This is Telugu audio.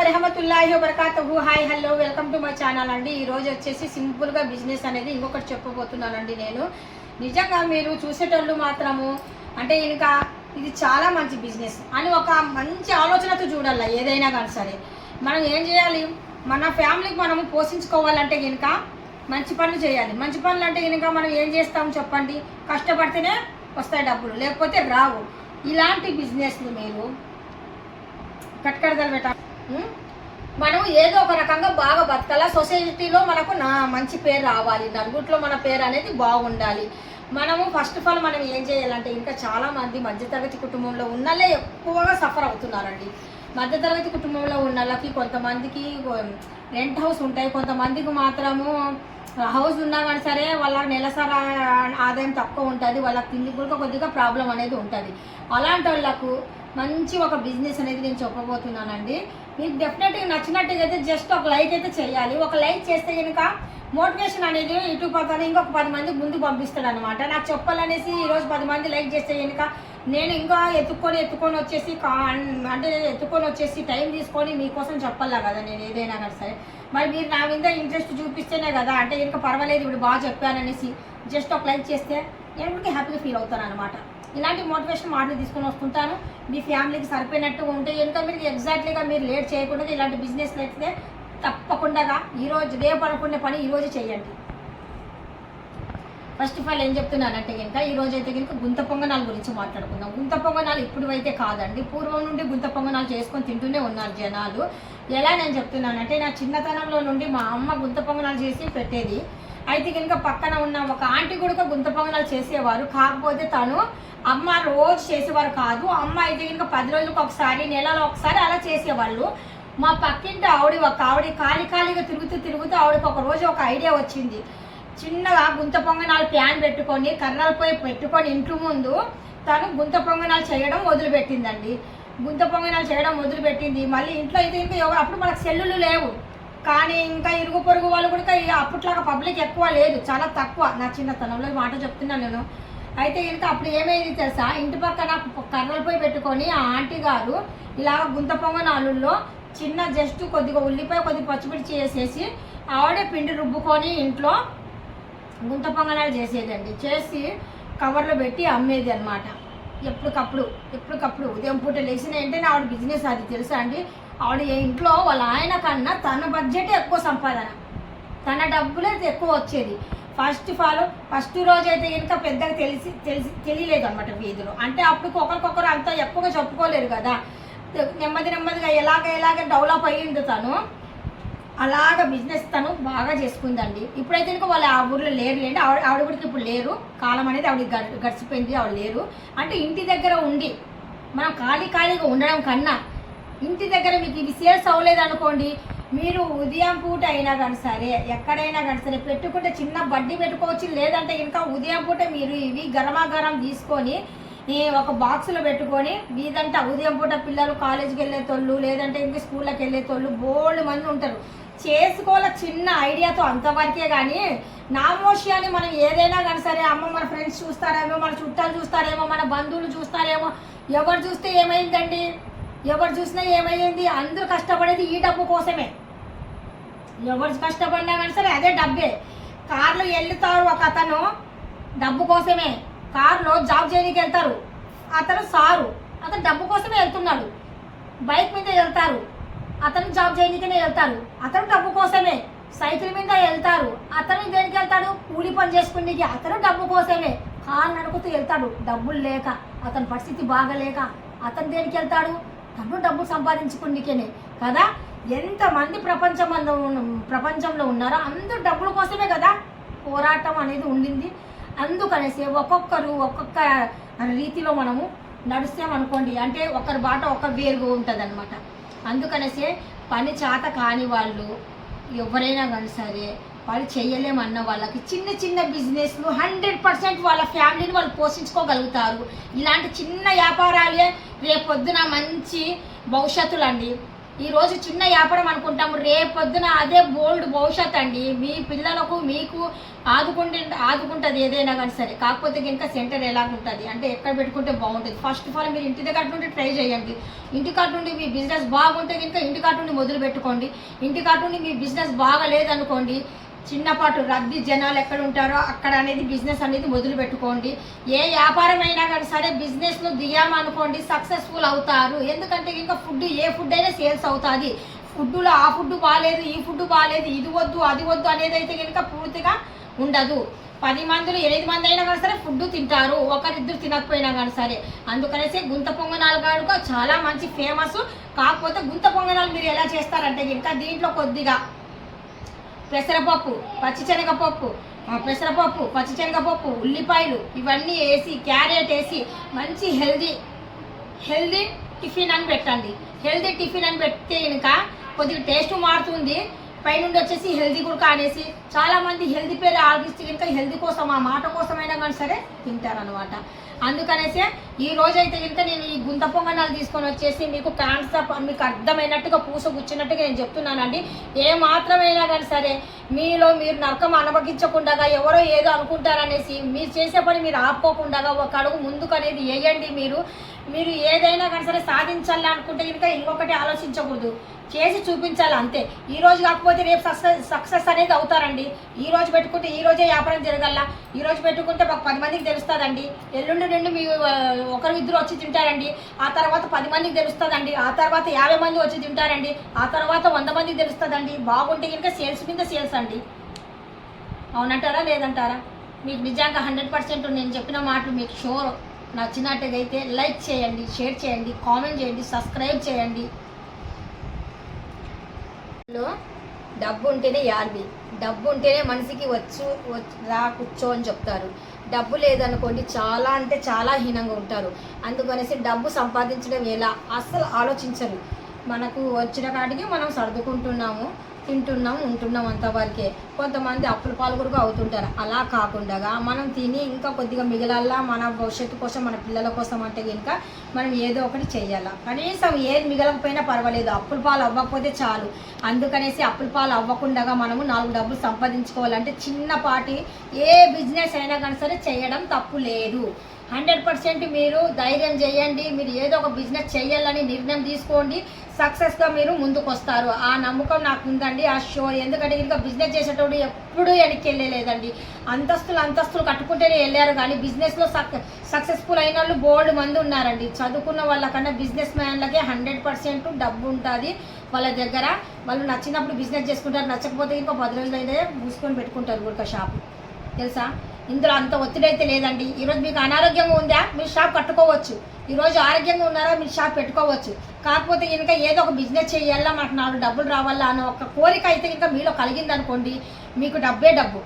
వరహమతుల్లాహి వబర్కాతుహు. Hi hello welcome to my channel అండి. ఈ రోజు వచ్చేసి సింపుల్గా బిజినెస్ అనేది ఇంకొకటి చెప్పబోతున్నానండి నేను. నిజంగా మీరు చూసేటోళ్ళు మాత్రము అంటే ఇంకా ఇది చాలా మంచి బిజినెస్ అని ఒక మంచి ఆలోచనతో చూడాలి ఏదైనా కానీ సరే. మనం ఏం చేయాలి? మన ఫ్యామిలీకి మనము పోషించుకోవాలంటే కనుక మంచి పనులు చేయాలి. మంచి పనులు అంటే కనుక మనం ఏం చేస్తాం చెప్పండి? కష్టపడితేనే వస్తాయి డబ్బులు లేకపోతే రావు. ఇలాంటి బిజినెస్ని మీరు కట్కడదలు పెట్టాలి మనం ఏదో ఒక రకంగా బాగా బతకాల? సొసైటీలో మనకు నా మంచి పేరు రావాలి. నలుగురిలో మన పేరు అనేది బాగుండాలి. మనము ఫస్ట్ ఆఫ్ ఆల్ మనం ఏం చేయాలంటే ఇంకా చాలామంది మధ్యతరగతి కుటుంబంలో ఉన్నలే ఎక్కువగా సఫర్ అవుతున్నారండి. మధ్యతరగతి కుటుంబంలో ఉన్న వాళ్ళకి కొంతమందికి రెంట్ హౌస్ ఉంటాయి. కొంతమందికి మాత్రము హౌస్ ఉన్నా కానీ సరే వాళ్ళ నెలసరి ఆదాయం తక్కువ ఉంటుంది. వాళ్ళకి తిండి కూడా కొద్దిగా ప్రాబ్లం అనేది ఉంటుంది. అలాంటి వాళ్ళకు మంచి ఒక బిజినెస్ అనేది నేను చెప్పబోతున్నానండి. మీకు డెఫినెట్గా నచ్చినట్టుగా అయితే జస్ట్ ఒక లైక్ అయితే చేయాలి. ఒక లైక్ చేస్తే కనుక మోటివేషన్ అనేది ఇటు పక్కన ఇంకొక పది మంది ముందు పంపిస్తాడు అనమాట నాకు చెప్పాలనేసి ఈరోజు పది మంది లైక్ చేస్తే కనుక నేను ఇంకా ఎత్తుక్కొని ఎత్తుకొని వచ్చేసి అంటే ఎత్తుకొని వచ్చేసి టైం తీసుకొని మీకోసం చెప్పాలా కదా నేను ఏదైనా కానీ సరే. మరి మీరు నా మీద ఇంట్రెస్ట్ చూపిస్తేనే కదా అంటే ఇంకా పర్వాలేదు ఇప్పుడు బాగా చెప్పాననేసి జస్ట్ ఒక లైక్ చేస్తే నేను హ్యాపీగా ఫీల్ అవుతాను అనమాట ఇలాంటి మోటివేషన్ మాటలు తీసుకొని వస్తుంటాను. మీ ఫ్యామిలీకి సరిపోయినట్టు ఉంటే ఎంత మీరు ఎగ్జాక్ట్లీగా మీరు లేట్ చేయకుండా ఇలాంటి బిజినెస్ అయితే తప్పకుండా ఈరోజు రేపు అనుకునే పని ఈరోజు చేయండి. ఫస్ట్ ఆఫ్ ఆల్ ఏం చెప్తున్నానంటే కనుక ఈ రోజు అయితే కనుక గుంత పొంగనాల గురించి మాట్లాడుకుందాం. గుంత పొంగనాలు ఇప్పుడు అయితే కాదండి. పూర్వం నుండి గుంత పొంగనాలు చేసుకొని తింటూనే ఉన్నారు జనాలు. ఎలా నేను చెప్తున్నానంటే నా చిన్నతనంలో నుండి మా అమ్మ గుంత పొంగనాలు చేసి పెట్టేది. అయితే కనుక పక్కన ఉన్న ఒక ఆంటీ కూడా గుంత పొంగనాలు చేసేవారు. కాకపోతే తను అమ్మ రోజు చేసేవారు కాదు. అమ్మ అయితే కనుక పది రోజులకు ఒకసారి నెలలో ఒకసారి అలా చేసేవాళ్ళు. మా పక్కింటి ఆవిడ ఒక ఆవిడ ఖాళీ ఖాళీగా తిరుగుతూ తిరుగుతూ ఆవిడకి ఒక రోజు ఒక ఐడియా వచ్చింది. చిన్నగా గుంత పొంగనాలు ప్యాన్ పెట్టుకొని కర్రలపై పెట్టుకొని ఇంటి ముందు తను గుంత పొంగనాలు చేయడం మొదలుపెట్టిందండి. గుంత పొంగనాలు చేయడం మొదలుపెట్టింది. మళ్ళీ ఇంట్లో అయితే ఇంకా ఎవరు అప్పుడు మనకు సెల్లులు లేవు. కానీ ఇంకా ఇరుగు పొరుగు వాళ్ళు కూడా అప్పట్లాగా పబ్లిక్ ఎక్కువ లేదు. చాలా తక్కువ. నా చిన్నతనంలో మాట చెప్తున్నాను నేను. అయితే ఇంకా అప్పుడు ఏమైంది తెలుసా? ఇంటి పక్కన కర్రలు పోయి పెట్టుకొని ఆ ఆంటీ గారు ఇలాగ గుంత పొంగనాలుల్లో చిన్న జస్ట్ కొద్దిగా ఉల్లిపాయ కొద్దిగా పచ్చిమిర్చి వేసేసి ఆవిడే పిండి రుబ్బుకొని ఇంట్లో గుంత పొంగనాలు చేసేదండి. చేసి కవర్లో పెట్టి అమ్మేది అనమాట ఎప్పటికప్పుడు ఎప్పటికప్పుడు ఉదయం పూట లేచిన వెంటనే ఆవిడ బిజినెస్ అది తెలుసా అండి? ఆవిడ ఇంట్లో వాళ్ళ ఆయన కన్నా తన బడ్జెట్ ఎక్కువ సంపాదన. తన డబ్బులే ఎక్కువ వచ్చేది. ఫస్ట్ ఫాలో ఫస్ట్ రోజు అయితే ఇంకా పెద్దగా తెలిసి తెలిసి తెలియలేదు అనమాట వీధిలో. అంటే అప్పుడు ఒకరికొకరు అంత ఎక్కువగా చెప్పుకోలేరు కదా. నెమ్మది నెమ్మదిగా ఎలాగ ఎలాగ డెవలప్ అయ్యింది తను. అలాగ బిజినెస్ తను బాగా చేసుకుందండి. ఇప్పుడైతే ఇంకా వాళ్ళు ఆ ఊర్లో లేరు లేండి ఆవిడ ఆవిడ కూడా ఇప్పుడు లేరు. కాలం అనేది ఆవిడ గడి- గడిచిపోయింది ఆవిడ లేరు. అంటే ఇంటి దగ్గర ఉండి మనం ఖాళీ ఖాళీగా ఉండడం కన్నా ఇంటి దగ్గర మీకు ఇది సేల్స్ అవ్వలేదు అనుకోండి మీరు ఉదయం పూట అయినా కానీ సరే ఎక్కడైనా కానీ సరే పెట్టుకుంటే చిన్న బడ్డీ పెట్టుకోవచ్చు లేదంటే ఇంకా ఉదయం పూట మీరు ఇవి గరమాగరం తీసుకొని ఈ ఒక బాక్స్లో పెట్టుకొని మీదంతా ఉదయం పూట పిల్లలు కాలేజీకి వెళ్ళేటోళ్ళు లేదంటే ఇంకా స్కూళ్ళకి వెళ్ళేటోళ్ళు బోల్డ్ మంది ఉంటారు. చేసుకోవాల చిన్న ఐడియాతో అంతవరకే కానీ నామోషియాన్ని మనం ఏదైనా కానీ సరే అమ్మ మన ఫ్రెండ్స్ చూస్తారేమో మన చుట్టాలు చూస్తారేమో మన బంధువులు చూస్తారేమో ఎవరు చూస్తే ఏమైందండి? ఎవరు చూసినా ఏమైంది? అందరూ కష్టపడేది ఈ డబ్బు కోసమే. ఎవరు కష్టపడినా కానీ సరే అదే డబ్బే. కార్లో వెళ్తారు ఒక అతను డబ్బు కోసమే. కార్లో జాబ్ చేయడానికి వెళ్తారు. అతను సారు. అతను డబ్బు కోసమే వెళ్తున్నాడు. బైక్ మీద వెళ్తారు. అతను జాబ్ చేయడానికనే వెళ్తారు. అతను డబ్బు కోసమే. సైకిల్ మీద వెళ్తారు. అతను దేనికి వెళ్తాడు? కూలి పని చేసుకునేకి అతను డబ్బు కోసమే. కారు నడుపుతూ వెళ్తాడు. డబ్బులు లేక అతని పరిస్థితి బాగలేక అతను దేనికి వెళ్తాడు? తను డబ్బు సంపాదించుకుందికేనే కదా? ఎంతమంది ప్రపంచంలో ప్రపంచంలో ఉన్నారో అందరూ డబ్బుల కోసమే కదా పోరాటం అనేది ఉండింది. అందుకనేసి ఒక్కొక్కరు ఒక్కొక్క రీతిలో మనము నడుస్తామనుకోండి అంటే ఒకరి బాట ఒక వేరుగా ఉంటుంది అనమాట అందుకనేసి పని చేత కాని వాళ్ళు ఎవరైనా కానీ సరే వాళ్ళు చేయలేమన్న వాళ్ళకి చిన్న చిన్న బిజినెస్లు హండ్రెడ్ పర్సెంట్ వాళ్ళ ఫ్యామిలీని వాళ్ళు పోషించుకోగలుగుతారు. ఇలాంటి చిన్న వ్యాపారాలే రేపొద్దున మంచి భవిష్యత్తులు అండి ఈరోజు చిన్న వ్యాపారం అనుకుంటాము రేపొద్దున అదే బోల్డ్ భవిష్యత్ అండి. మీ పిల్లలకు మీకు ఆదుకుంటే ఆదుకుంటుంది ఏదైనా కానీ సరే. కాకపోతే కనుక సెంటర్ ఎలాగుంటుంది? అంటే ఎక్కడ పెట్టుకుంటే బాగుంటుంది? ఫస్ట్ ఆఫ్ ఆల్ మీరు ఇంటి దగ్గర నుండి ట్రై చేయండి. ఇంటి కాడ నుండి మీ బిజినెస్ బాగుంటే కనుక ఇంటి కాడ నుండి మొదలు పెట్టుకోండి ఇంటి కాడ నుండి మీ బిజినెస్ బాగా లేదనుకోండి చిన్నపాటు రద్దీ జనాలు ఎక్కడ ఉంటారో అక్కడ అనేది బిజినెస్ అనేది మొదలు పెట్టుకోండి ఏ వ్యాపారం అయినా కానీ సరే బిజినెస్ను దిగామనుకోండి సక్సెస్ఫుల్ అవుతారు. ఎందుకంటే ఇంకా ఫుడ్ ఏ ఫుడ్ అయినా సేల్స్ అవుతుంది. ఫుడ్లో ఆ ఫుడ్ బాగాలేదు ఈ ఫుడ్ బాగాలేదు ఇది వద్దు అది వద్దు అనేది అయితే కనుక పూర్తిగా ఉండదు. పది మందిలో ఎనిమిది మంది అయినా కానీ సరే ఫుడ్ తింటారు. ఒకరిద్దరు తినకపోయినా కానీ సరే. అందుకనేసి గుంత పొంగనాలు కనుక చాలా మంచి ఫేమస్ కాకపోతే గుంత పొంగనాలు మీరు ఎలా చేస్తారంటే ఇంకా దీంట్లో కొద్దిగా పెసరపప్పు పచ్చిశనగపప్పు పెసరపప్పు పచ్చిశనగపప్పు ఉల్లిపాయలు ఇవన్నీ వేసి క్యారెట్ వేసి మంచి హెల్దీ హెల్దీ టిఫిన్ అని పెట్టండి. హెల్దీ టిఫిన్ అని పెడితే కనుక కొద్దిగా టేస్ట్ మారుతుంది. పైనుండి వచ్చేసి హెల్దీ కూడా కానేసి చాలా మంది హెల్దీ పేరు ఆలోచిస్తే కనుక హెల్దీ కోసం ఆ మాట కోసమైనా కానీ సరే తింటారనమాట అందుకనేసే ఈ రోజు అయితే కనుక నేను ఈ గుంత పొంగనాలు తీసుకొని వచ్చేసి మీకు కాన్సెప్ట్ మీకు అర్థమైనట్టుగా పూస కూర్చున్నట్టుగా నేను చెప్తున్నానండి. ఏ మాత్రమైనా కానీ సరే మీలో మీరు నరకం అనుభవించకుండా ఎవరో ఏదో అనుకుంటారనేసి మీరు చేసే పని మీరు ఆపుకోకుండా ఒక అడుగు ముందుకు అనేది వేయండి మీరు. మీరు ఏదైనా కానీ సరే సాధించాలి అనుకుంటే కనుక ఇంకొకటి ఆలోచించకూడదు. చేసి చూపించాలి అంతే. ఈ రోజు కాకపోతే రేపు సక్సెస్ సక్సెస్ అనేది అవుతారండి. ఈ రోజు పెట్టుకుంటే ఈ రోజే వ్యాపారం జరగల ఈ రోజు పెట్టుకుంటే ఒక పది మందికి తెలుస్తుందండి. ఎల్లుండి నుండి మీ ఒకరు ఇద్దరు వచ్చి తింటారండి. ఆ తర్వాత పది మందికి తెలుస్తుందండి. ఆ తర్వాత యాభై మంది వచ్చి తింటారండి. ఆ తర్వాత వంద మందికి తెలుస్తుందండి. బాగుంటే కనుక సేల్స్ మీద సేల్స్ అండి. అవునంటారా లేదంటారా? మీకు నిజంగా హండ్రెడ్ పర్సెంట్ నేను చెప్పిన మాటలు మీకు షోర్. నచ్చినట్టుగైతే లైక్ చేయండి షేర్ చేయండి కామెంట్ చేయండి సబ్స్క్రైబ్ చేయండి. లో డబ్బు ఉంటేనే యాల్వి డబ్బు ఉంటేనే మనిషికి వచ్చు రా కూర్చో అని చెప్తారు. డబ్బు లేదనుకోండి చాలా అంటే చాలా హీనంగా ఉంటారు. అందుకనేసి డబ్బు సంపాదించడం ఎలా? అస్సలు ఆలోచించరు. మనకు వచ్చిన కాడికి మనం సర్దుకుంటున్నాము. తింటున్నాం ఉంటున్నాం అంతవరకే కొంతమంది అప్పుల పాలు కూడా అవుతుంటారు. అలా కాకుండా మనం తిని ఇంకా కొద్దిగా మిగలల్లా మన భవిష్యత్తు కోసం మన పిల్లల కోసం అంటే కనుక మనం ఏదో ఒకటి చేయాలా కనీసం ఏది మిగలకపోయినా పర్వాలేదు. అప్పుల పాలు అవ్వకపోతే చాలు. అందుకనేసి అప్పుల పాలు అవ్వకుండా మనము నాలుగు డబ్బులు సంపాదించుకోవాలంటే చిన్నపాటి ఏ బిజినెస్ అయినా కానీ సరే చేయడం తప్పు లేదు. హండ్రెడ్ పర్సెంట్ మీరు ధైర్యం చేయండి మీరు ఏదో ఒక బిజినెస్ చేయాలని నిర్ణయం తీసుకోండి సక్సెస్గా మీరు ముందుకు వస్తారు ఆ నమ్మకం నాకు ఉందండి ఆ షో ఎందుకంటే ఇంకా బిజినెస్ చేసేటోడు ఎప్పుడూ వెనక్కి వెళ్ళలేదండి అంతస్తులు అంతస్తులు కట్టుకుంటేనే వెళ్ళారు కానీ బిజినెస్లో సక్ సక్సెస్ఫుల్ అయిన వాళ్ళు బోల్డ్ మంది ఉన్నారండి. చదువుకున్న వాళ్ళకన్నా బిజినెస్ మ్యాన్లకే హండ్రెడ్ పర్సెంట్ డబ్బు ఉంటుంది వాళ్ళ దగ్గర. వాళ్ళు నచ్చినప్పుడు బిజినెస్ చేసుకుంటారు నచ్చకపోతే ఇంకా పది రోజులు అయితే మూసుకొని పెట్టుకుంటారు గురక షాప్ తెలుసా? ఇందులో అంత ఒత్తిడి అయితే లేదండి. ఈరోజు మీకు అనారోగ్యంగా ఉందా? మీరు షాప్ కట్టుకోవచ్చు. ఈరోజు ఆరోగ్యంగా ఉన్నారా? మీరు షాప్ పెట్టుకోవచ్చు. కాకపోతే ఇంకా ఏదో ఒక బిజినెస్ చేయాలా మాకు నాలుగు డబ్బులు రావాలా అనే ఒక కోరిక అయితే ఇంకా మీలో కలిగిందనుకోండి మీకు డబ్బే డబ్బు.